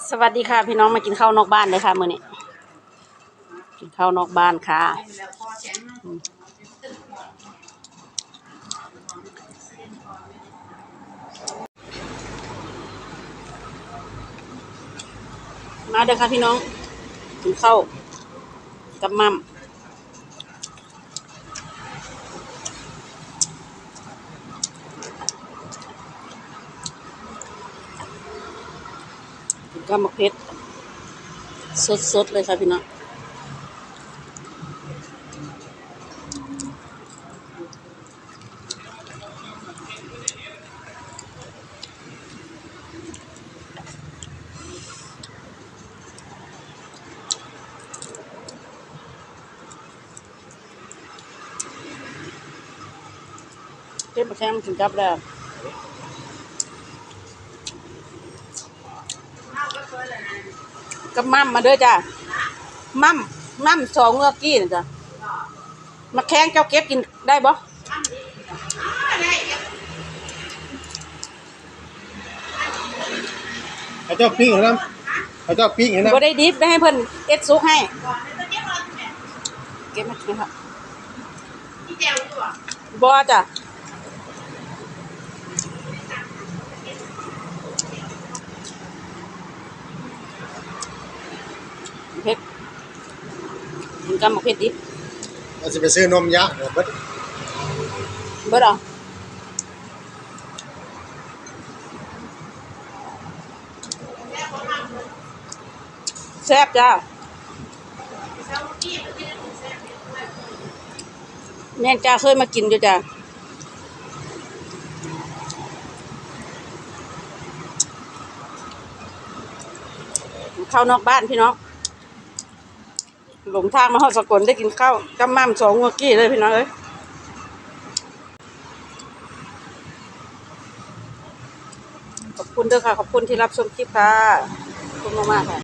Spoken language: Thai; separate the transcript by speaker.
Speaker 1: สวัสดีค่ะ พี่น้องมากินข้าวนอกบ้านเลยค่ะมื้อนี้กินข้าวนอกบ้านค่ะมมาเด้อค่ะพี่น้องกินข้าวกับมัม กินกับมะเขือสดๆเลยค่ะพี่น้องเก็บมาแข้งถึงกับแล้ว กับมั่มมาเด้อจ้ะมั่มมั่มสองเงือกกี้นะจ้ะมาแข้งเจ้าเก็บกินได้บ่
Speaker 2: เขาเจ้าปิ้งเหรอนะเขาเจ้าปิ้งเหรอนะ
Speaker 1: บ่ได้ดิบได้ให้เพิ่นเอ็ดซุกให้เก็บมากินครับบ่จ้ะ เผ็ดกินกับมะเขือดิบ
Speaker 2: เราจะไปซื้อนมยะเดี๋ยวเบิด
Speaker 1: เบิดเอาแซ่บจ้าแม่นจ้าเคยมากินอยู่จ้าข้าวนอกบ้านพี่น้อง หลงทางมาฮอดสกลได้กินข้าวกำมั่มสองงัวกี้เลยพี่น้องเอ้ยขอบคุณด้วยค่ะ ขอบคุณที่รับชมคลิปค่ะขอบคุณมากๆค่ะ